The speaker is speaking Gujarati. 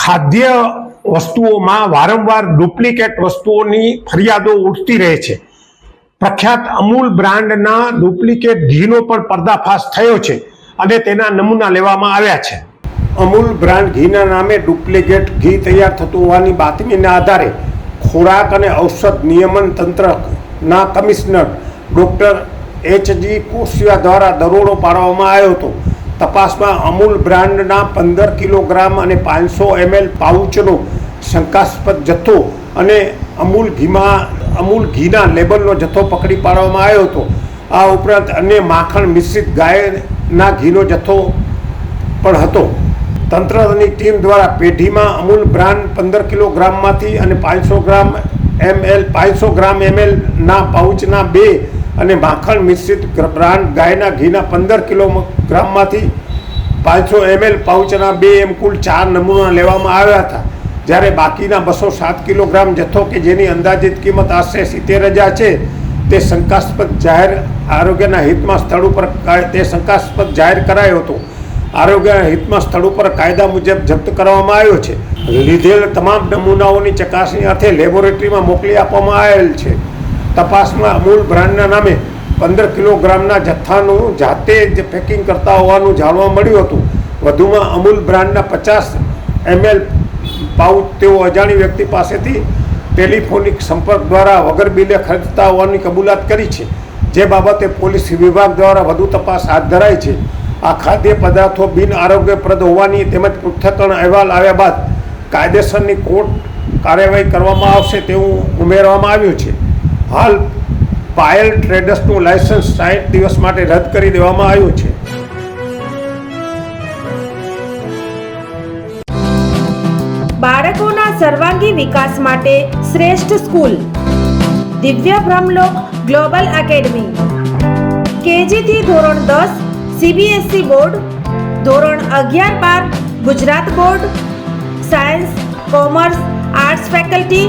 ખાદ્ય વસ્તુઓમાં વારંવાર ડુપ્લિકેટ વસ્તુઓની ફરિયાદો ઉઠતી રહે છે. પ્રખ્યાત અમૂલ બ્રાન્ડના ડુપ્લિકેટ ઘીનો પણ પર્દાફાશ થયો છે અને તેના નમૂના લેવામાં આવ્યા છે. અમૂલ બ્રાન્ડ ઘીના નામે ડુપ્લિકેટ ઘી તૈયાર થતું હોવાની બાતમીના આધારે ખોરાક અને ઔષધ નિયમન તંત્રના કમિશનર ડોક્ટર એચજી કોશિયા દ્વારા દરોડો પાડવામાં આવ્યો હતો. તપાસમાં અમૂલ બ્રાન્ડના પંદર કિલોગ્રામ અને પાંચસો એમએલ પાઉચનો શંકાસ્પદ જથ્થો અને અમૂલ ઘીમાં, અમૂલ ઘીના લેબલનો જથ્થો પકડી પાડવામાં આવ્યો હતો. આ ઉપરાંત અન્ય માખણ મિશ્રિત ગાયના ઘીનો જથ્થો પણ હતો. તંત્રની ટીમ દ્વારા પેઢીમાં અમૂલ બ્રાન્ડ પંદર કિલોગ્રામમાંથી અને પાંચસો ગ્રામ એમએલ, પાંચસો ગ્રામ એમએલ ના પાઉચના બે અને માખણ મિશ્રિત બ્રાન્ડ ગાયના ઘીના પંદર કિલોગ્રામમાંથી પાંચસો એમએલ પાઉચના બે એમ કુલ ચાર નમૂના લેવામાં આવ્યા હતા. જ્યારે બાકીના બસો સાત કિલોગ્રામ જથ્થો કે જેની અંદાજિત કિંમત આશરે સિત્તેર હજાર છે, તે શંકાસ્પદ જાહેર આરોગ્યના હિતમાં સ્થળ ઉપર તે શંકાસ્પદ જાહેર કરાયો હતો. આરોગ્યના હિતમાં સ્થળ ઉપર કાયદા મુજબ જપ્ત કરવામાં આવ્યો છે. લીધેલ તમામ નમૂનાઓની ચકાસણી અર્થે લેબોરેટરીમાં મોકલી આપવામાં આવેલ છે. તપાસમાં અમૂલ બ્રાન્ડના નામે પંદર કિલોગ્રામના જથ્થાનું જાતે જ પેકિંગ કરતા હોવાનું જાણવા મળ્યું હતું. વધુમાં અમૂલ બ્રાન્ડના પચાસ એમએલ પાઉચ તેઓ અજાણી વ્યક્તિ પાસેથી ટેલિફોનિક સંપર્ક દ્વારા વગર બિલે ખરીદતા હોવાની કબૂલાત કરી છે. જે બાબતે પોલીસ વિભાગ દ્વારા વધુ તપાસ હાથ ધરાઈ છે. આ ખાદ્ય પદાર્થો બિન આરોગ્યપ્રદ હોવાની તેમજ પૃથ્થકરણ અહેવાલ આવ્યા બાદ કાયદેસરની કોર્ટ કાર્યવાહી કરવામાં આવશે તેવું ઉમેરવામાં આવ્યું છે. હાલ પાયલ ટ્રેડર્સનું લાયસન્સ સાઠ દિવસ માટે રદ કરી દેવામાં આવ્યું છે. બાળકોના સર્વાંગી વિકાસ માટે શ્રેષ્ઠ સ્કૂલ. દિવ્ય બ્રહ્મલોક ગ્લોબલ એકેડમી. કેજીથી ધોરણ દસ સીબીએસઈ બોર્ડ. ધોરણ અગિયાર બાર, Gujarat board. Science, commerce, arts faculty.